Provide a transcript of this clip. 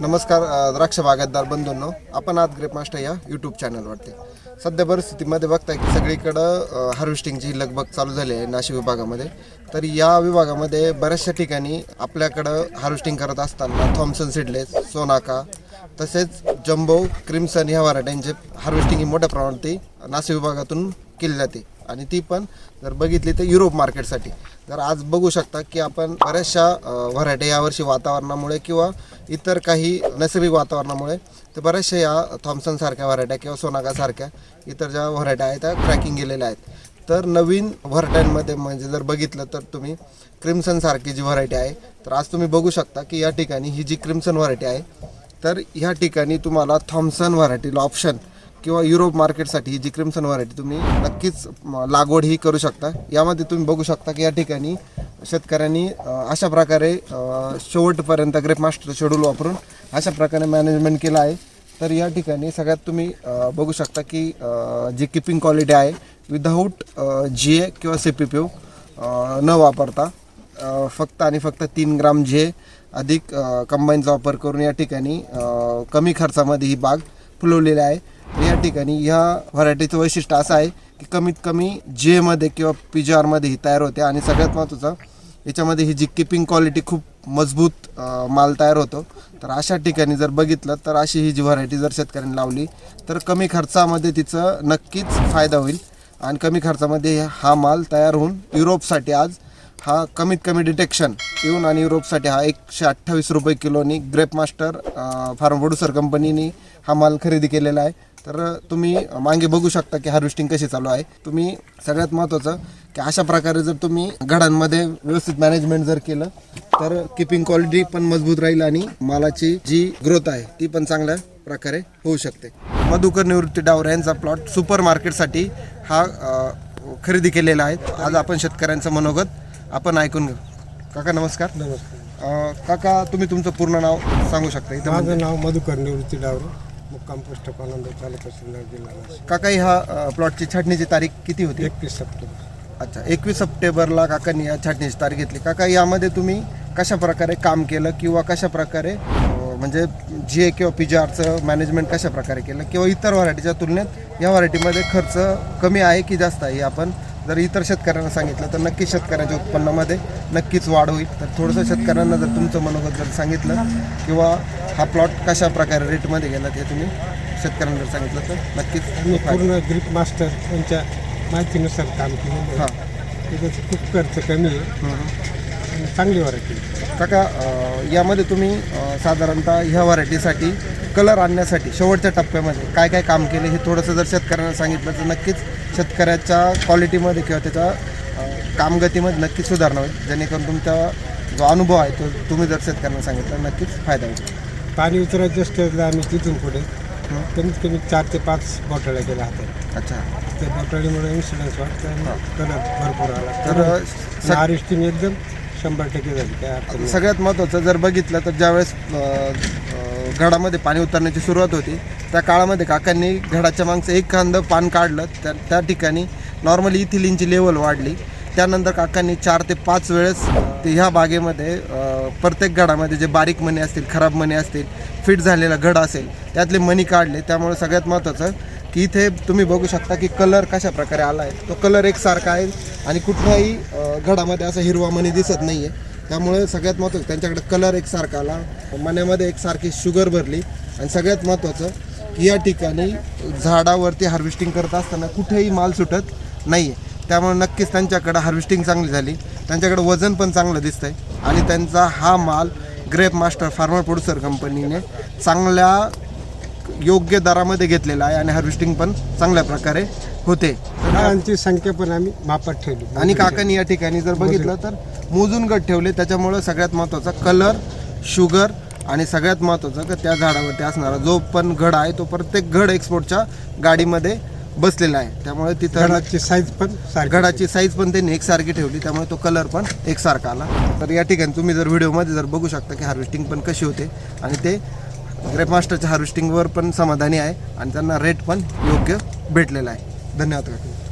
नमस्कार द्राक्ष बागायतदार बंधूंनो. आपण आज ग्रेप मास्टर या यूट्यूब चॅनलवरती सध्या परिस्थितीमध्ये बघताय की सगळीकडं हार्वेस्टिंगची लगबग चालू झाली आहे नाशिक विभागामध्ये तर या विभागामध्ये बऱ्याचशा ठिकाणी आपल्याकडं हार्वेस्टिंग करत असताना थॉम्सन सिडलेस सोनाका तसेच जम्बो क्रिम्सन ह्या व्हरायट्यांचे हार्वेस्टिंग ही मोठ्या प्रमाणात नाशिक विभागातून केली जाते. आणि ती पण जर बघितली तर युरोप मार्केटसाठी. जर आज बघू शकता की आपण बऱ्याचशा व्हरायटी यावर्षी वातावरणामुळे किंवा इतर काही नैसर्गिक वातावरणामुळे तर बऱ्याचशा या थॉम्सनसारख्या व्हरायट्या किंवा सोनागासारख्या इतर ज्या व्हरायट्या आहेत त्या क्रॅकिंग गेलेल्या आहेत. तर नवीन व्हरायट्यांमध्ये म्हणजे जर बघितलं तर तुम्ही क्रिम्सनसारखी जी व्हरायटी आहे तर आज तुम्ही बघू शकता की या ठिकाणी ही जी क्रिम्सन व्हरायटी आहे तर ह्या ठिकाणी तुम्हाला थॉम्सन व्हरायटीला ऑप्शन किंवा युरोप मार्केटसाठी ही जी क्रिम्सन व्हरायटी तुम्ही नक्कीच लागवड ही करू शकता. यामध्ये तुम्ही बघू शकता की या ठिकाणी शेतकऱ्यांनी अशा प्रकारे शेवटपर्यंत ग्रेप मास्टर शेड्यूल वापरून अशा प्रकारे मॅनेजमेंट केलं आहे. तर या ठिकाणी सगळ्यात तुम्ही बघू शकता की जी किपिंग क्वालिटी आहे विदाऊट जी ए किंवा सी पी पी न वापरता फक्त आणि फक्त तीन ग्राम जे अधिक कंबाईनचा वापर करून या ठिकाणी कमी खर्चामध्ये ही बाग फुलवलेली आहे. ठिकाणी ह्या व्हरायटीचं वैशिष्ट्य असं आहे की कमीत कमी जेमध्ये किंवा पी जी आरमध्ये ही तयार होते आणि सगळ्यात महत्त्वाचं याच्यामध्ये ही जी किपिंग क्वालिटी खूप मजबूत माल तयार होतो. तर अशा ठिकाणी जर बघितलं तर अशी ही जी व्हरायटी जर शेतकऱ्यांनी लावली तर कमी खर्चामध्ये तिचं नक्कीच फायदा होईल आणि कमी खर्चामध्ये हा माल तयार होऊन युरोपसाठी आज हा कमीत कमी डिटेक्शन येऊन आणि युरोपसाठी हा एकशे अठ्ठावीस रुपये किलोनी ग्रेप मास्टर फार्म प्रोड्युसर कंपनीने हा माल खरेदी केलेला आहे. तर तुम्ही मागे बघू शकता की हार्वेस्टिंग कशी चालू आहे. तुम्ही सगळ्यात महत्त्वाचं की अशा प्रकारे जर तुम्ही घडांमध्ये व्यवस्थित मॅनेजमेंट जर केलं तर किपिंग क्वालिटी पण मजबूत राहील आणि मालाची जी ग्रोथ आहे ती पण चांगल्या प्रकारे होऊ शकते. मधुकर निवृत्ती डावरे यांचा प्लॉट सुपर मार्केटसाठी हा खरेदी केलेला आहे. आज आपण शेतकऱ्यांचं मनोगत आपण ऐकून घेऊ. काका नमस्कार. नमस्कार. काका तुम्ही तुमचं पूर्ण नाव सांगू शकता माझं नाव मधुकर निवृत्ती डावरे. मुक्काम पोस्ट आनंद तालुका सिन्नर जिल्हा नाशिक. काका ह्या अ, प्लॉटची छाटणीची तारीख किती होती? एकतीस सप्टेंबर. अच्छा एकवीस सप्टेंबरला काकांनी या छाटणीची तारीख घेतली. काका यामध्ये तुम्ही कशा प्रकारे काम केलं किंवा कशा प्रकारे अ, म्हणजे जी ए किंवा पी जी आरचं मॅनेजमेंट कशा प्रकारे केलं किंवा इतर व्हरायटीच्या तुलनेत या व्हरायटीमध्ये खर्च कमी आहे की जास्त आहे हे आपण जर इतर शेतकऱ्यांना सांगितलं तर नक्कीच शेतकऱ्यांच्या उत्पन्नामध्ये नक्कीच वाढ होईल. तर थोडंसं शेतकऱ्यांना जर तुमचं मनोगत जर सांगितलं किंवा हा प्लॉट कशा प्रकारे रेटमध्ये गेला ते तुम्ही शेतकऱ्यांना जर सांगितलं तर नक्कीच. पूर्ण ग्रीप मास्टर यांच्या माहितीनुसार काम केलेलं हां. त्याचं खूप खर्च कमी आहे. चांगली व्हरायटी काका यामध्ये तुम्ही साधारणतः ह्या व्हरायटीसाठी कलर आणण्यासाठी शेवटच्या टप्प्यामध्ये काय काय काम केले हे थोडंसं जर शेतकऱ्यांना सांगितलं तर नक्कीच शेतकऱ्याच्या क्वालिटीमध्ये किंवा त्याच्या कामगतीमध्ये नक्कीच सुधारणा होईल. जेणेकरून तुमचा जो अनुभव आहे तो तुम्ही जर शेतकऱ्यांना सांगितलं नक्कीच फायदा होईल. पाणी उतरायचं स्टेजला आम्ही तिथून पुढे कमीत कमी चार ते पाच बॉटल्या केल्या हातात अच्छा. त्या बॉटलीमुळे इन्शुरन्स वाटतं कलर भरपूर आला. तर हार्वेस्टिंग एकदम शंभर टक्के झाली. सगळ्यात महत्त्वाचं जर बघितलं तर ज्यावेळेस घडामध्ये पाणी उतरण्याची सुरुवात होती. त्या काळामध्ये काकांनी घडाच्या मागचं एक खांद पान काढलं. त्या त्या ठिकाणी नॉर्मली इथिलिनची लेवल वाढली. त्यानंतर काकांनी चार ते पाच वेळेस ते ह्या बागेमध्ये प्रत्येक गडामध्ये जे बारीक मणी असतील खराब मणी असतील फिट झालेला घड असेल त्यातले मणी काढले. त्यामुळे सगळ्यात महत्त्वाचं की इथे तुम्ही बघू शकता की कलर कशा प्रकारे आला आहे तो कलर एकसारखा आहे आणि कुठल्याही गडामध्ये असा हिरवा मणी दिसत नाही आहे त्यामुळे सगळ्यात महत्त्वाचं त्यांच्याकडे कलर एकसारखा आला मण्यामध्ये एकसारखी शुगर भरली. आणि सगळ्यात महत्त्वाचं की या ठिकाणी झाडावरती हार्वेस्टिंग करत असताना कुठेही माल सुटत नाही आहे त्यामुळे नक्कीच त्यांच्याकडं हार्वेस्टिंग चांगली झाली. त्यांच्याकडे वजन पण चांगलं दिसतंय. आणि त्यांचा हा माल ग्रेप मास्टर फार्मर प्रोड्युसर कंपनीने चांगल्या योग्य दरामध्ये घेतलेला आहे आणि हार्वेस्टिंग पण चांगल्या प्रकारे होते. झाडांची संख्या पण आम्ही मापात ठेवली. आणि काकांनी या ठिकाणी जर बघितलं तर मोजून गट ठेवले. त्याच्यामुळं सगळ्यात महत्त्वाचा कलर शुगर आणि सगळ्यात महत्त्वाचं का त्या झाडावरती असणारा जो पण घड आहे तो प्रत्येक घड एक्सपोर्टच्या गाडीमध्ये बसलेला आहे. त्यामुळे तिथं घडाची साईज पण घडाची साईज पण त्यांनी एकसारखी ठेवली. त्यामुळे तो कलर पण एकसारखा आला. तर या ठिकाणी तुम्ही जर व्हिडिओमध्ये जर बघू शकता की हार्वेस्टिंग पण कशी होते आणि ते ग्रेप मास्टरच्या हार्वेस्टिंगवर पण समाधानी आहे आणि त्यांना रेट पण योग्य भेटलेला आहे. धन्यवाद काका